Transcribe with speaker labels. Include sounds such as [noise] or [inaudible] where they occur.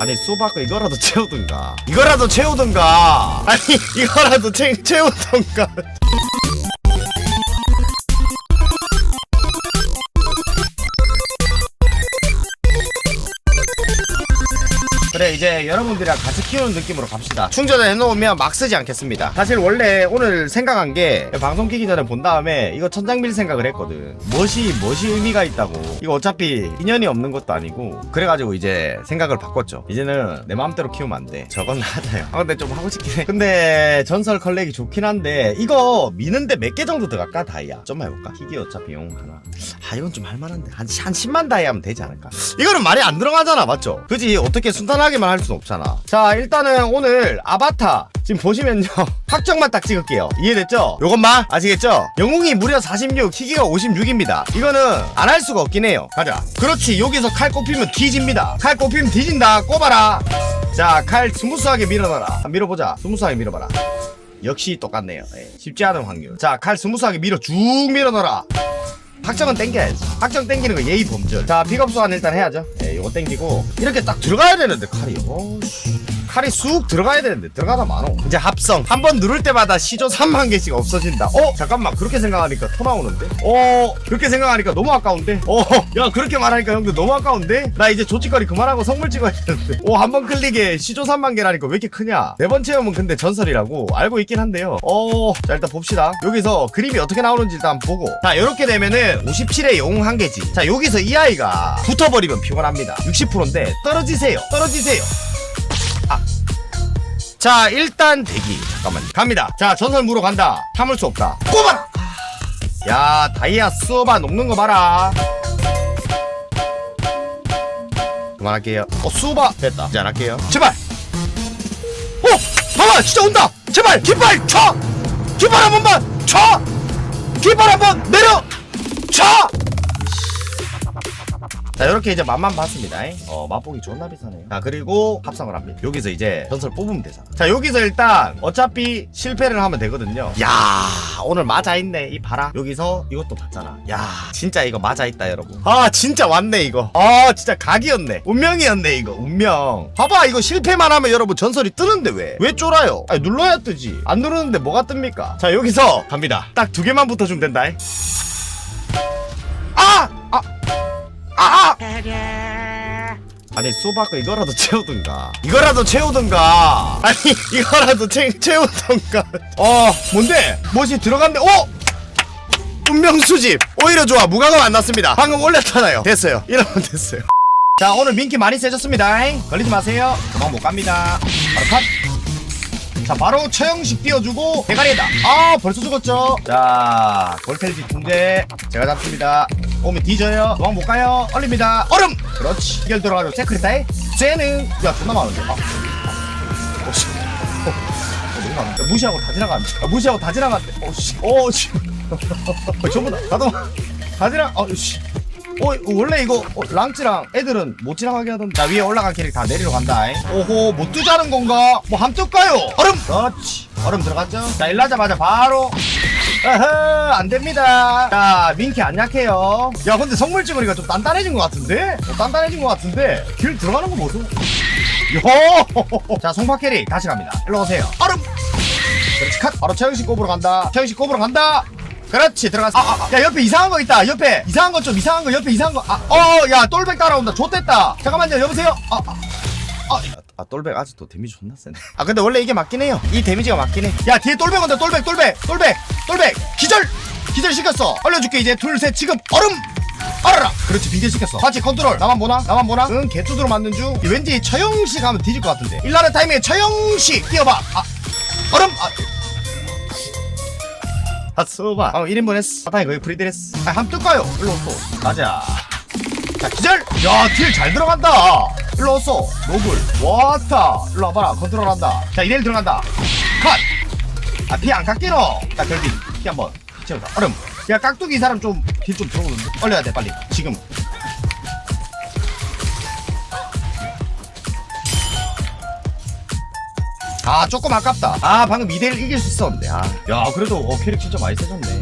Speaker 1: 아니 수박 이거라도 채우든가. 이거라도 채우든가. 아니 이거라도 채, 채우든가 그래 이제 여러분들이랑 같이 키우는 느낌으로 갑시다. 충전을 해놓으면 막 쓰지 않겠습니다. 사실 원래 오늘 생각한 게 방송 키기 전에 본 다음에 이거 천장밀 생각을 했거든. 무엇이 무엇이 의미가 있다고. 이거 어차피 인연이 없는 것도 아니고 그래가지고 이제 생각을 바꿨죠. 이제는 내 마음대로 키우면 안돼. 저건 하다요. 아 근데 좀 하고 싶긴 해. 근데 전설 컬렉이 좋긴 한데 이거 미는데 몇 개 정도 들어갈까 다이아? 좀만 해볼까? 희귀 어차피 용 하나 아 이건 좀 할만한데. 한, 한 10만 다이아 하면 되지 않을까? 이거는 말이 안 들어가잖아 맞죠? 그지? 어떻게 순탄하게만 할 수는 없잖아. 자 일단은 오늘 아바타 지금 보시면요. [laughs] 확정만 딱 찍을게요. 이해됐죠? 요것만 아시겠죠? 영웅이 무려 46 희귀가 56입니다. 이거는 안 할 수가 없긴 해요. 가자. 그렇지 여기서 칼 꼽히면 뒤집니다. 칼 꼽히면 뒤진다. 꼽아라. 자 칼 스무스하게 밀어놔라. 밀어보자. 스무스하게 밀어봐라. 역시 똑같네요. 예, 쉽지 않은 확률. 자칼 스무스하게 밀어 쭉 밀어넣어라 확정은 땡겨야지. 확정 땡기는 거 예의 범절. 자 픽업 소환 일단 해야죠. 예 요거 땡기고. 이렇게 딱 들어가야 되는데 칼이. 어씨 칼이 쑥 들어가야 되는데 들어가다 많어 이제 합성. 한 번 누를 때마다 시조 3만 개씩 없어진다. 어? 잠깐만. 그렇게 생각하니까 토 나오는데? 어? 그렇게 생각하니까 너무 아까운데? 어야 그렇게 말하니까 형들 너무 아까운데? 나 이제 조치거리 그만하고 성물 찍어야 되는데. 오한 번 클릭에 시조 3만 개라니까 왜 이렇게 크냐? 네번 채우면 근데 전설이라고 알고 있긴 한데요. 어자 일단 봅시다. 여기서 그림이 어떻게 나오는지 일단 보고. 자 이렇게 되면은 57의 영웅 한 개지. 자 여기서 이 아이가 붙어버리면 피곤합니다. 60%인데 떨어지세요. 떨어지세요 자 일단 대기. 잠깐만 갑니다. 자 전설 무로 간다. 참을 수 없다. 꼽아라 야 다이아 수어바 녹는 거 봐라. 그만할게요. 어 수어바 됐다. 이제 안 할게요. 제발! 어 봐봐 진짜 온다! 제발 깃발 쳐! 깃발 한 번만 쳐! 깃발 한 번 내려 자 이렇게 이제 맛만 봤습니다. 어 맛보기 존나 비싸네요. 자 그리고 합성을 합니다. 여기서 이제 전설 뽑으면 되잖아 자 여기서 일단 어차피 실패를 하면 되거든요. 야 오늘 맞아 있네. 이 봐라. 여기서 이것도 봤잖아. 야 진짜 이거 맞아 있다 여러분. 아 진짜 왔네 이거. 아 진짜 각이었네. 운명이었네 이거. 운명. 봐봐 이거 실패만 하면 여러분 전설이 뜨는데 왜? 왜 쫄아요? 아니 눌러야 뜨지. 안 누르는데 뭐가 뜹니까? 자 여기서 갑니다. 딱 두 개만 붙어주면 된다. 아! 아! 아니 수박 이거라도 채우든가. 이거라도 채우든가. 아니 이거라도 채, 채우든가. 어 뭔데? 무엇이 들어갔네? 어? 운명 수집. 오히려 좋아. 무과금 안 났습니다. 방금 올렸잖아요. 됐어요. 이러면 됐어요. 자 오늘 민기 많이 세졌습니다. 걸리지 마세요. 도망 못 갑니다. 바로 컷 자 바로 처형식 띄워주고 대가리에다. 아 벌써 죽었죠? 자 골텔지 붕대 제가 잡습니다 오면 뒤져요. 도망 못 가요? 얼립니다. 얼음! 그렇지. 이결 들어가죠. 세크리타이 쟤는 야 존나 많은데. 아. 아. 오씨. 어, 어, 너무 많은데. 무시하고 다 지나갔네 아, 무시하고 다 지나갔대 오씨. 오씨. 어, 전부 다 나도 다 지나 어 씨. 어 원래 이거 어, 랑찌랑 애들은 못 지나가게 하던데 자 위에 올라간 캐릭 다 내리러 간다. 잉. 오호 못 뜨자는 건가? 뭐 함 뜰까요? 얼음! 그렇지. 얼음 들어갔죠? 자 일나자마자 바로 어허 안됩니다. 자 민키 안 약해요. 야 근데 성물 찍으니까 좀 단단해진 것 같은데? 어, 단단해진 것 같은데? 길 들어가는 거 보소. 요 자 송파 캐릭 다시 갑니다. 일로 오세요. 얼음! 그렇지 컷. 바로 최영식 꼽으러 간다. 최영식 꼽으러 간다. 그렇지 들어갔어. 아, 아, 아. 야 옆에 이상한 거 있다. 옆에 이상한 거 좀 이상한 거 옆에 이상한 거아어야 똘백 따라온다. 좆됐다. 잠깐만요 여보세요? 아, 아. 아, 아 똘백 아직도 데미지 존나 세네. 아 근데 원래 이게 맞긴 해요. 이 데미지가 맞긴 해 야 뒤에 똘백 온다 똘백 똘백 똘백 똘백. 기절! 기절 시켰어. 알려줄게 이제. 둘셋 지금. 얼음! 알아라! 그렇지 비계 시켰어. 같이 컨트롤. 나만 보나? 나만 보나? 응 개뚜드로 만든 중. 왠지 처형식 하면 뒤질 것 같은데. 일라는 타이밍에 처형식 뛰어봐. 아. 얼음! 아. 아, 써봐. 어, 1인분 했어. 사탕이 거의 했어. 아, 함 뜰까요? 일로 오소. 가자. 자, 기절! 야, 딜 잘 들어간다! 일로 오소. 노블. 왔다. 일로 와봐라. 컨트롤 한다. 자, 이대일 들어간다. 컷! 아, 피 안 깎이노? 딱 결빙. 피 한 번. 피 채우다. 얼음. 야, 깍두기 이 사람 좀딜좀 들어오는데? 얼려야 돼, 빨리. 지금. 아 조금 아깝다 아 방금 2대1 이길 수 있었는데 아. 야 그래도 어 캐릭 진짜 많이 세졌네